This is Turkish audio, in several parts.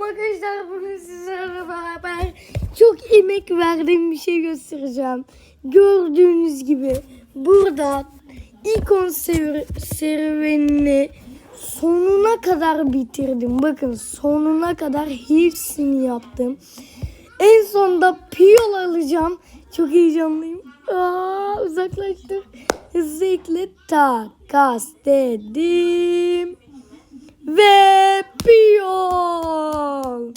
Selam arkadaşlar. Bugün sizlerle beraber çok emek verdiğim bir şey göstereceğim. Gördüğünüz gibi burada ikon ser- serüvenini sonuna kadar bitirdim. Bakın sonuna kadar hepsini yaptım. En sonunda piyol alacağım. Çok heyecanlıyım. Aa, uzaklaştır. Hızlı takas dedim. Ve Piyol.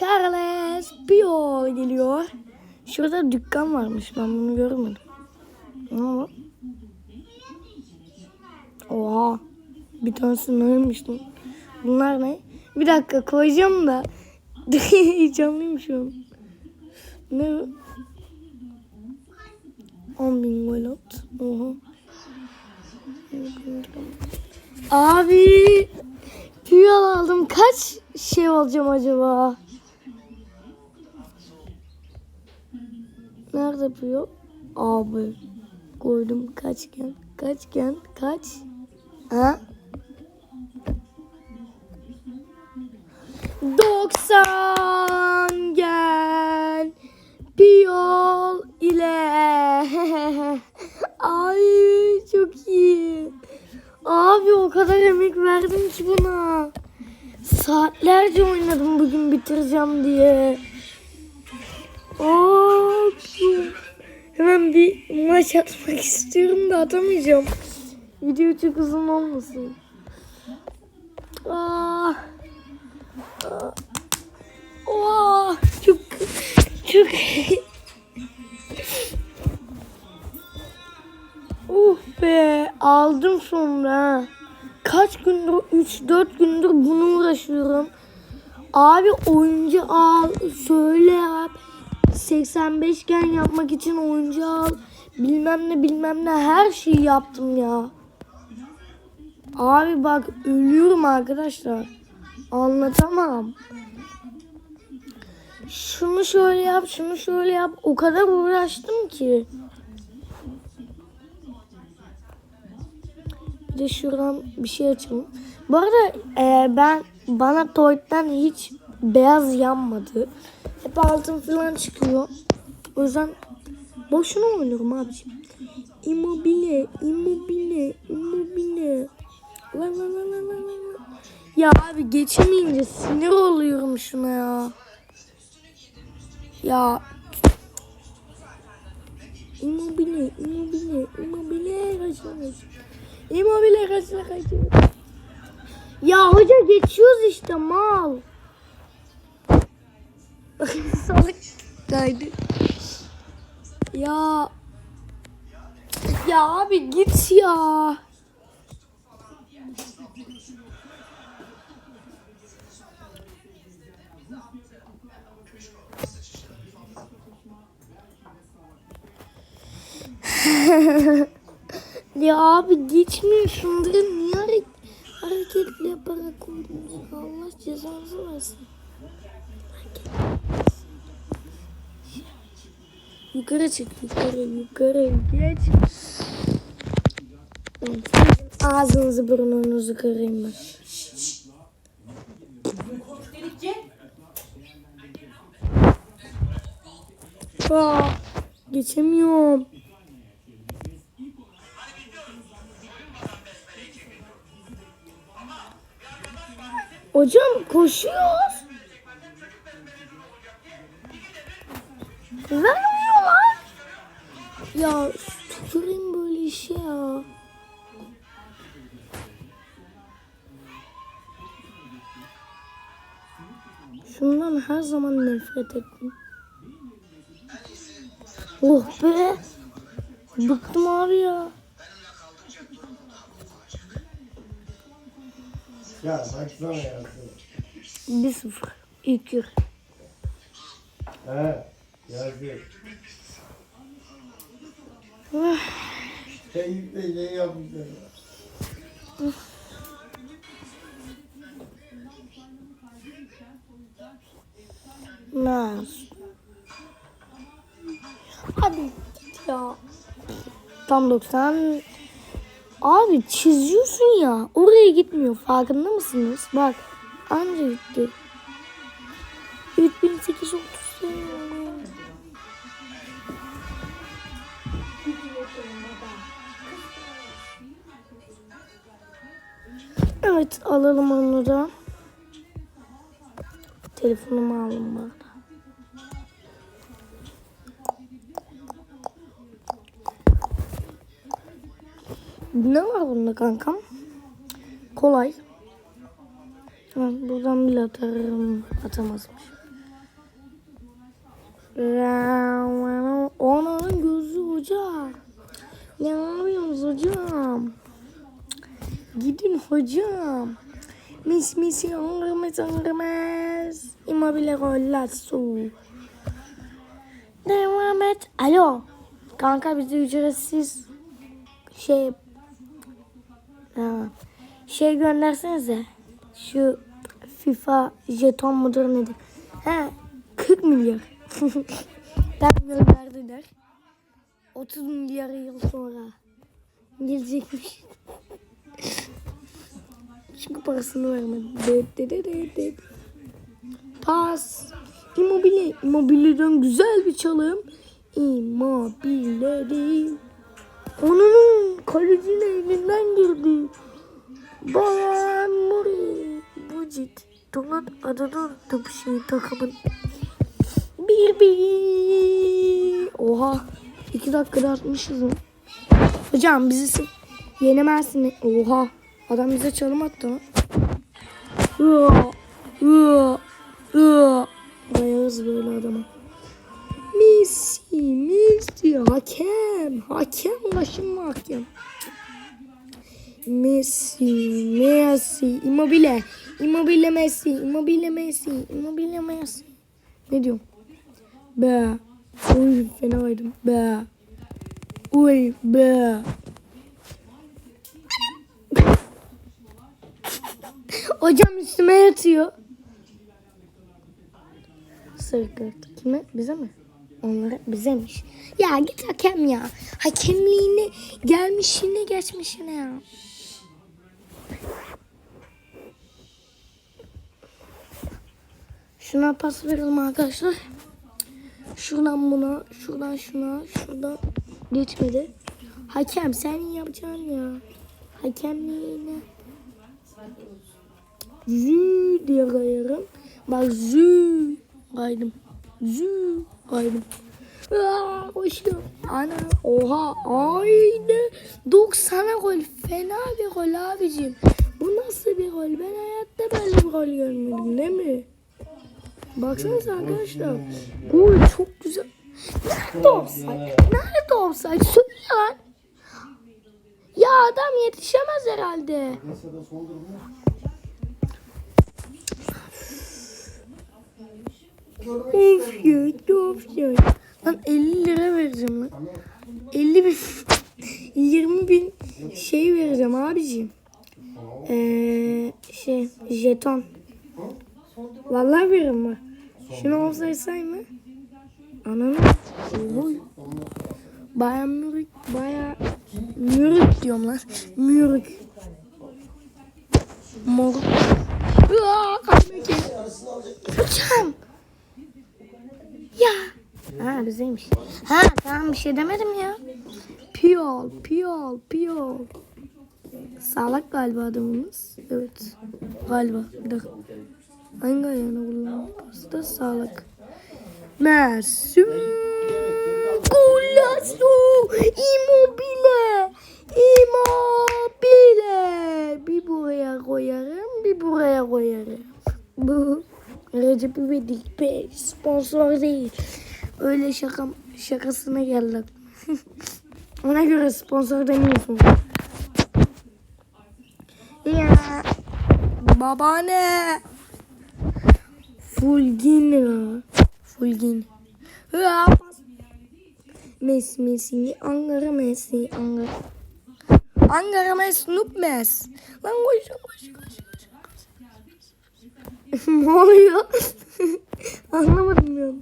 Carles Piyol geliyor. Şurada dükkan varmış. Ben bunu görmedim. Bu? Oha. Bir tanesi neymiş lan? Bunlar ne? Bir dakika koyacağım da. Heyecanlıyım şu an. Ne? bu? 10 bin gol at. Oha. Abi piyol aldım. Kaç şey olacağım acaba? Nerede piyol? Abi koydum kaçgen. Kaçgen kaç? Ha? 90 gel piyol ile. Ay çok iyi. Abi o kadar emek verdim ki buna. Saatlerce oynadım bugün bitireceğim diye. Abi. Hemen bir maç atmak istiyorum da atamayacağım. Video çok uzun olmasın. Ah. Ah. Oh, çok çok Uh be aldım sonra. Kaç gündür 3-4 gündür bunu uğraşıyorum. Abi oyuncu al söyle yap. 85 gen yapmak için oyuncu al. Bilmem ne bilmem ne her şeyi yaptım ya. Abi bak ölüyorum arkadaşlar. Anlatamam. Şunu şöyle yap, şunu şöyle yap. O kadar uğraştım ki. Bir de şuradan bir şey açalım. Bu arada e, ben bana Toyd'den hiç beyaz yanmadı. Hep altın falan çıkıyor. O yüzden boşuna oynuyorum abiciğim. Immobile, immobile, immobile. La la la la la la. Ya abi geçemeyince sinir oluyorum şuna ya. Ya. Immobile, immobile, immobile kaçıyor. Immobile kaçına kaçıyor. Ya hoca geçiyoruz işte mal. Salak kaydı. Ya. Ya abi git ya. ya abi geçmiyor şunları niye hareket, hareketli yaparak koydunuz? Allah cezanızı versin. Yukarı çık yukarı yukarı geç. Ağzınızı burnunuzu kırayım ben. Aa, geçemiyorum. Hocam koşuyoruz. Vermiyorlar. Ya tüküreyim böyle işe ya. Şundan her zaman nefret ettim. Oh be. Bıktım abi ya. Ya baksana ya. 1-0. İlk yarı. He. Yazık. Sen ilk de şey yapmışsın. Nasıl? Hadi ya. Tam 90. Abi çiziyorsun ya. Oraya gitmiyor. Farkında mısınız? Bak. Anca gitti. 3830 Evet alalım onu da. Telefonumu aldım bana. Ne var bunda kankam? Kolay. Ben buradan bile atarım. Atamazmış. Onun gözü hocam. Ne yapıyorsunuz hocam? Gidin hocam. Mis mis yangırmaz yangırmaz. Immobile golasso. Devam et. Alo. Kanka bize ücretsiz şey ha, şey göndersenize. Şu FIFA jeton mudur nedir? He 40 milyar. ben gönderdiler. 30 milyar yıl sonra gelecekmiş. Çünkü parasını vermedi. De, de, de, de. Pas. Immobile. Immobile'den güzel bir çalım. Immobile değil. Onun kalecinin elinden girdi. Bayern Muri. Bu cid. Dolan adını unuttum şey takımın. Bir bir. Oha. İki dakikada atmışız mı? Hocam bizi yenemezsin. Oha. Adam bize çalım attı lan. Dayarız böyle adama. Messi, Messi, hakem, hakem, başım hakem. Messi, Messi, Immobile, Immobile Messi, Immobile Messi, Immobile Messi. Ne diyorum? Be. Uy fena oynadım. Be. Uy be. Hocam üstüme yatıyor. Sarı kart. Kime? Bize mi? Onlara bizemiş. Ya git hakem ya. Hakemliğini gelmişine geçmişine ya. Şuna pas verelim arkadaşlar. Şuradan buna, şuradan şuna, şuradan geçmedi. Hakem sen yapacaksın ya. Hakemliğini. Zü diye kayarım. Bak zü kaydım. Zü kaydım. Aa, koşuyor. Ana oha aynı 90'a gol fena bir gol abicim. Bu nasıl bir gol? Ben hayatta böyle bir gol görmedim değil mi? Baksanıza arkadaşlar. Gol çok güzel. Nerede offside? Nerede offside? Söyle lan. Ya adam yetişemez herhalde. Of ya, of ya. Lan 50 lira vereceğim lan. 50 bin, 20 bin şey vereceğim abiciğim. Ee, şey, jeton. Vallahi veririm bak. Şunu olsaydı sayma. Ananı. Oy. Baya mürük, baya mürük diyorum lan. Mürük. Moruk. Aa, kalbim ki. Hocam. Ya. Ha bizeymiş. Ha tamam bir şey demedim ya. Piyol, piyol, piyol. Sağlak galiba adamımız. Evet. Galiba. Bir dakika. Hangi ayağını kullanıyor? Pasta sağlık. Messi. Golazo. Immobile. Immobile. Bir buraya koyarım, bir buraya koyarım. Bu Recep İvedik Bey sponsor değil. Öyle şaka şakasına geldi. Ona göre sponsor demiyorsun. Ya babaanne. Fulgin ya. Fulgin. Ya, pas. Messi Ankara Messi Ankara. Ankara Messi Noob Messi. Lan koş koş koş. ne oluyor? Anlamadım ya.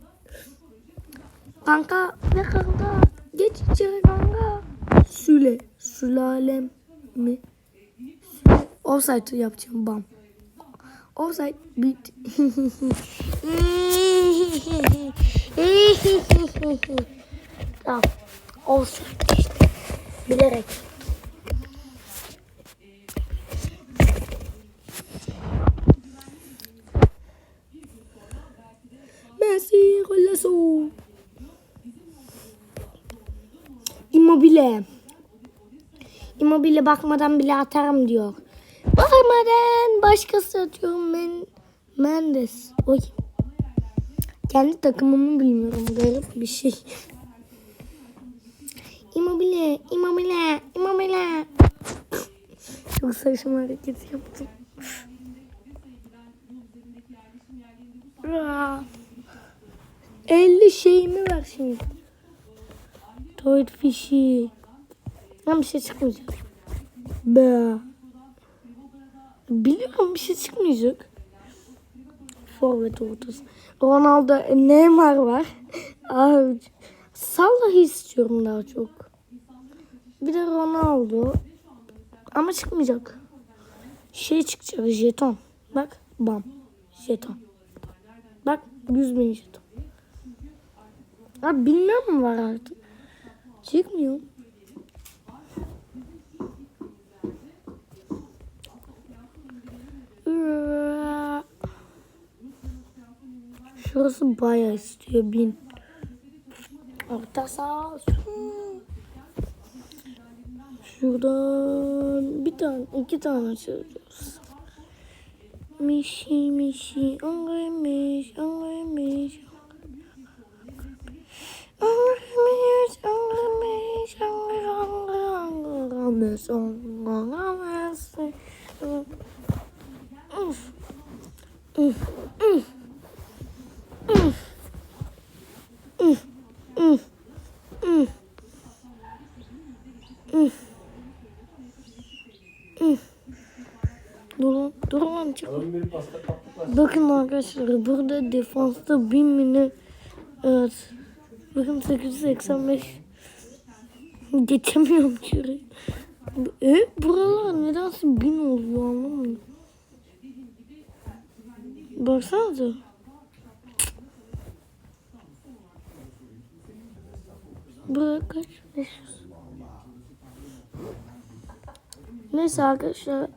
Kanka ne kanka? Geç içeri kanka. Süle. Sülalem mi? Offside yapacağım bam. Offside. Bit. tamam. Offside işte. Bilerek. Immobile. Immobile bakmadan bile atarım diyor. Bakmadan başkası atıyorum ben. Mendes. Oy. Kendi takımımı bilmiyorum. Garip bir şey. Immobile, Immobile, Immobile. Çok saçma hareket yaptım. Aa. 50 şeyimi ver şimdi. Toy fişi. Lan bir şey çıkmayacak. Be. Biliyorum bir şey çıkmayacak. Forvet ortası. Ronaldo, Neymar var. Abi, Salah'ı istiyorum daha çok. Bir de Ronaldo. Ama çıkmayacak. Şey çıkacak jeton. Bak bam. Jeton. Bak 100 bin jeton. Abi bilmiyor mu var artık? Çıkmıyor. Şurası bayağı istiyor bin. Orta sağ. Şuradan bir tane, iki tane çözüyoruz. Mişi mişi, angaymış, angaymış. Durun, durun çıkın. Bakın arkadaşlar burada defansta bin mini evet. Bakın 885 geçemiyorum şurayı. E buralar nedense 1000 oluyor anlamadım. Baksanıza. Burada kaç? 500. Neyse arkadaşlar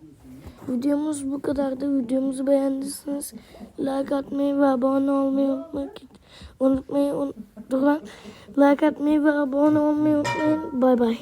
videomuz bu kadardı. Videomuzu beğendiyseniz like atmayı ve abone olmayı unutmayın. Unutmayın. Like atmayı ve abone olmayı unutmayın. Bay bay.